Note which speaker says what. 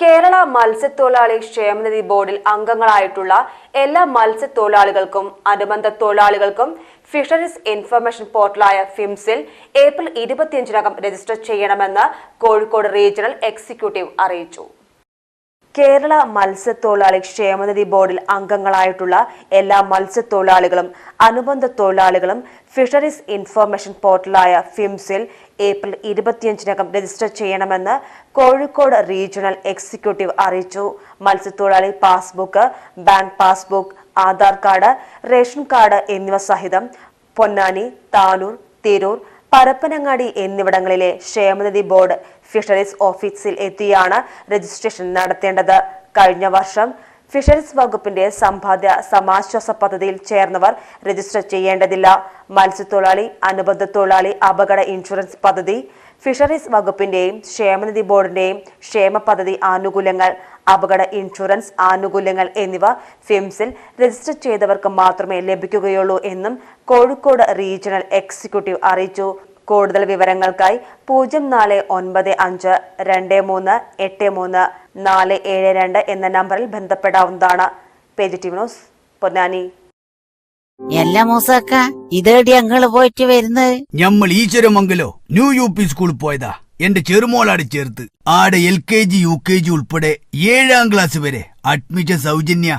Speaker 1: കേരള മത്സ്യത്തൊഴിലാളി ക്ഷേമനിധി ബോർഡിൽ അംഗങ്ങളായിട്ടുള്ള എല്ലാ മത്സ്യത്തൊഴിലാളികൾക്കും അനുബന്ധ തൊഴിലാളികൾക്കും ഫിഷറീസ് ഇൻഫർമേഷൻ പോർട്ടലായ ഫിംസിൽ ഏപ്രിൽ ഇരുപത്തിയഞ്ചിനകം രജിസ്റ്റർ ചെയ്യണമെന്ന് കോഴിക്കോട് റീജിയണൽ എക്സിക്യൂട്ടീവ് അറിയിച്ചു. കേരള മത്സ്യത്തൊഴിലാളി ക്ഷേമനിധി ബോർഡിൽ അംഗങ്ങളായിട്ടുള്ള എല്ലാ മത്സ്യത്തൊഴിലാളികളും അനുബന്ധ തൊഴിലാളികളും ഫിഷറീസ് ഇൻഫർമേഷൻ പോർട്ടലായ ഫിംസിൽ ഏപ്രിൽ ഇരുപത്തിയഞ്ചിനകം രജിസ്റ്റർ ചെയ്യണമെന്ന് കോഴിക്കോട് റീജിയണൽ എക്സിക്യൂട്ടീവ് അറിയിച്ചു. മത്സ്യത്തൊഴിലാളി passbook bank passbook Aadhaar card ration card എന്നിവ സഹിതം പൊന്നാനി താനൂർ തിരൂർ പരപ്പനങ്ങാടി എന്നിവിടങ്ങളിലെ ക്ഷേമനിധി ബോർഡ് ഫിഷറീസ് ഓഫീസിൽ എത്തിയാണ് രജിസ്ട്രേഷൻ നടത്തേണ്ടത്. കഴിഞ്ഞ വർഷം ഫിഷറീസ് വകുപ്പിന്റെ സമ്പാദ്യ സമാശ്വാസ പദ്ധതിയിൽ ചേർന്നവർ രജിസ്റ്റർ ചെയ്യേണ്ടതില്ല. മത്സ്യത്തൊഴിലാളി അനുബന്ധ തൊഴിലാളി അപകട ഇൻഷുറൻസ് പദ്ധതി ഫിഷറീസ് വകുപ്പിന്റെയും ക്ഷേമനിധി ബോർഡിന്റെയും ക്ഷേമ പദ്ധതി ആനുകൂല്യങ്ങൾ അപകട ഇൻഷുറൻസ് ആനുകൂല്യങ്ങൾ എന്നിവ ഫിംസിൽ രജിസ്റ്റർ ചെയ്തവർക്ക് മാത്രമേ ലഭിക്കുകയുള്ളൂ എന്നും കോഴിക്കോട് റീജിയണൽ എക്സിക്യൂട്ടീവ് അറിയിച്ചു. കൂടുതൽ വിവരങ്ങൾക്കായി പൂജ്യം നാല് ഒൻപത് അഞ്ച് രണ്ട് മൂന്ന് എട്ട് മൂന്ന് നാല് ഏഴ് രണ്ട് എന്ന നമ്പറിൽ ബന്ധപ്പെടാവുന്നതാണ്. ന്യൂസ് പൊന്നാനി.
Speaker 2: എല്ലാ മൂസക്ക ഇതേടി ഞങ്ങൾ പോയിട്ട് വരുന്നത്
Speaker 3: ഞമ്മൾ ഈശ്വരമംഗലോ ന്യൂ യു പി സ്കൂളിൽ പോയതാ. എന്റെ ചെറുമോളാട് ചേർത്ത്. ആടെ L K G U K G ഉൾപ്പെടെ ഏഴാം ക്ലാസ് വരെ അഡ്മിഷൻ സൗജന്യ